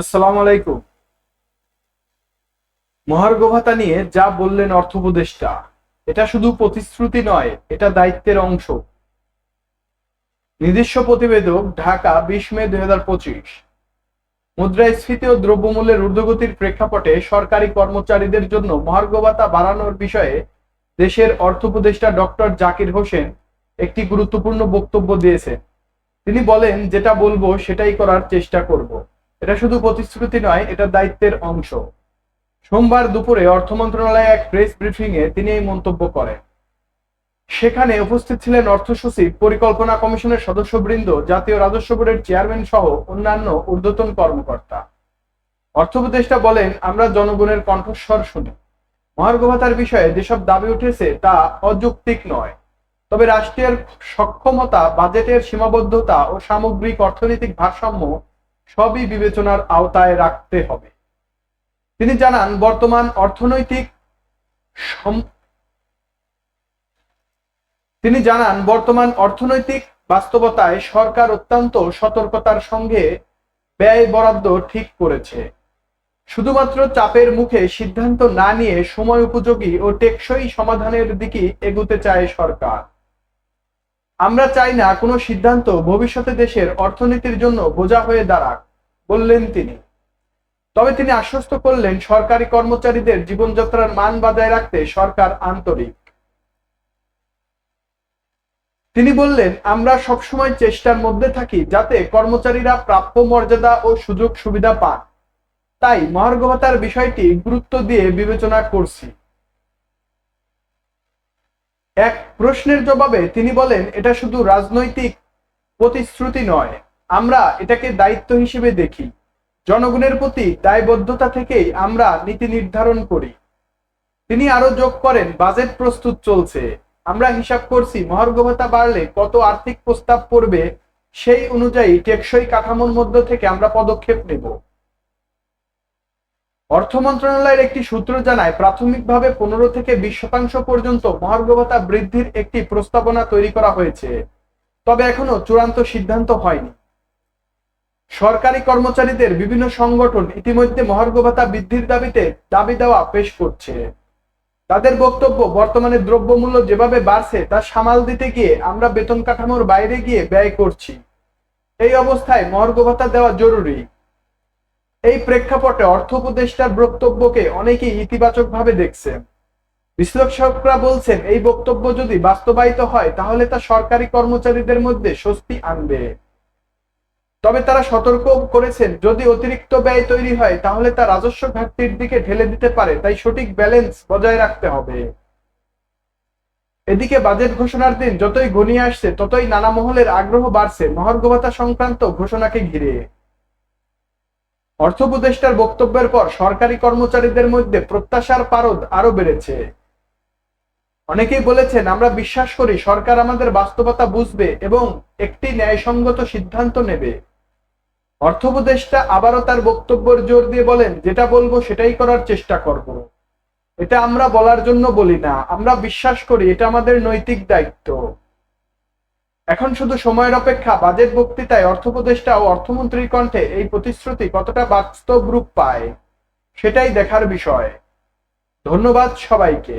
আসসালামু আলাইকুম। মহার্ঘ ভাতা নিয়ে যা বললেন অর্থ উপদেষ্টা এটা শুধু প্রতিশ্রুতি নয়, এটা দায়িত্বের অংশ। নিজস্ব প্রতিবেদক, ঢাকা, বিশ মে দুই হাজার পঁচিশ। মুদ্রাস্ফীতি ও দ্রব্যমূল্যের ঊর্ধ্বগতির প্রেক্ষাপটে সরকারি কর্মচারীদের জন্য মহার্ঘ ভাতা বাড়ানোর বিষয়ে দেশের অর্থ ডক্টর জাকির হোসেন একটি গুরুত্বপূর্ণ বক্তব্য দিয়েছেন। তিনি বলেন, যেটা বলব সেটাই করার চেষ্টা করব। এটা শুধু প্রতিশ্রুতি নয়, এটা দায়িত্বের অংশ। সোমবার দুপুরে অর্থ মন্ত্রণালয়ে এক প্রেস ব্রিফিং এ তিনি এই মন্তব্য করেন। সেখানে উপস্থিত ছিলেন অর্থ সচিব, পরিকল্পনা কমিশনের সদস্যবৃন্দ, জাতীয় রাজস্ব বোর্ডের চেয়ারম্যান সহ অন্যান্য ঊর্ধ্বতন কর্মকর্তা। অর্থ উপদেষ্টা বলেন, আমরা জনগণের কণ্ঠস্বর শুনি। মহার্ঘ ভাতার বিষয়ে যেসব দাবি উঠেছে তা অযৌক্তিক নয়। তবে রাষ্ট্রের সক্ষমতা, বাজেটের সীমাবদ্ধতা ও সামগ্রিক অর্থনৈতিক ভারসাম্য সবই বিবেচনার আওতায় রাখতে হবে। তিনি জানান, বর্তমান অর্থনৈতিক তিনি জানান, বর্তমান অর্থনৈতিক বাস্তবতায় সরকার অত্যন্ত সতর্কতার সঙ্গে ব্যয় বরাদ্দ ঠিক করেছে। শুধুমাত্র চাপের মুখে সিদ্ধান্ত না নিয়ে সময় উপযোগী ও টেকসই সমাধানের দিকে এগুতে চায় সরকার। আমরা চাই না কোনো সিদ্ধান্ত ভবিষ্যতে দেশের অর্থনীতির জন্য বোঝা হয়ে দাঁড়াক, বললেন তিনি। তবে তিনি আশ্বস্ত করলেন সরকারি কর্মচারীদের জীবনযাত্রার মান বজায় রাখতে সরকার আন্তরিক। তিনি বললেন, আমরা সবসময় চেষ্টার মধ্যে থাকি যাতে কর্মচারীরা প্রাপ্য মর্যাদা ও সুযোগ সুবিধা পান তাই মহার্ঘ ভাতার বিষয়টি গুরুত্ব দিয়ে বিবেচনা করছি। এক প্রশ্নের জবাবে তিনি বলেন, এটা শুধু রাজনৈতিক প্রতিশ্রুতি নয়, আমরা এটাকে দায়িত্ব হিসেবে দেখি। জনগণের প্রতি দায়বদ্ধতা থেকেই আমরা নীতি নির্ধারণ করি। তিনি আরও যোগ করেন, বাজেট প্রস্তুত চলছে। আমরা হিসাব করছি মহার্ঘ বাড়লে কত আর্থিক প্রস্তাব পড়বে সেই অনুযায়ী টেকসই কাঠামোর মধ্য থেকে আমরা পদক্ষেপ নেব। অর্থ মন্ত্রণালয়ের একটি সূত্র জানায়, প্রাথমিকভাবে পনেরো থেকে বিশ শতাংশ পর্যন্ত মহার্ঘ ভাতা বৃদ্ধির একটি প্রস্তাবনা তৈরি করা হয়েছে, তবে এখনও চূড়ান্ত সিদ্ধান্ত হয়নি। সরকারি কর্মচারীদের বিভিন্ন সংগঠন ইতিমধ্যে মহার্ঘ ভাতা বৃদ্ধির দাবিতে দাবি দেওয়া পেশ করছে। তাদের বক্তব্য, বর্তমানে দ্রব্যমূল্য যেভাবে বাড়ছে, তা সামাল দিতে গিয়ে আমরা বেতন কাঠামোর বাইরে গিয়ে ব্যয় করছি। এই অবস্থায় মহার্ঘ ভাতা দেওয়া জরুরি। এই প্রেক্ষাপটে অর্থ উপদেষ্টার বক্তব্যকে অনেকেই ইতিবাচক ভাবে দেখছেন বিশ্লেষকরা বলছেন, এই বক্তব্য যদি বাস্তবায়িত হয়, তাহলে তা সরকারি কর্মচারীদের মধ্যে স্বস্তি আনবে। তবে তারা সতর্ক করেছেন, যদি অতিরিক্ত ব্যয় তৈরি হয়, তাহলে তা রাজস্ব ঘাটতির দিকে ঢেলে দিতে পারে, তাই সঠিক ব্যালেন্স বজায় রাখতে হবে। এদিকে বাজেট ঘোষণার দিন যতই ঘনিয়ে আসছে, ততই নানা মহলের আগ্রহ বাড়ছে। মহার্ঘ ভাতা সংক্রান্ত ঘোষণাকে ঘিরে। অর্থ উপদেষ্টার বক্তব্যের পর সরকারি কর্মচারীদের মধ্যে প্রত্যাশার পারদ আরও বেড়েছে। অনেকেই বলেছেন, আমরা বিশ্বাস করি সরকার আমাদের বাস্তবতা বুঝবে এবং একটি ন্যায়সঙ্গত সিদ্ধান্ত নেবে। অর্থ উপদেষ্টা আবারও তার বক্তব্যের জোর দিয়ে বলেন, যেটা বলব সেটাই করার চেষ্টা করব। এটা আমরা বলার জন্য বলি না। আমরা বিশ্বাস করি এটা আমাদের নৈতিক দায়িত্ব। এখন শুধু সময়ের অপেক্ষা, বাজেট বক্তৃতায় অর্থপ্রদেষ্টা ও অর্থমন্ত্রীর কণ্ঠে এই প্রতিশ্রুতি কতটা বাস্তব রূপ পায়, সেটাই দেখার বিষয়। ধন্যবাদ সবাইকে।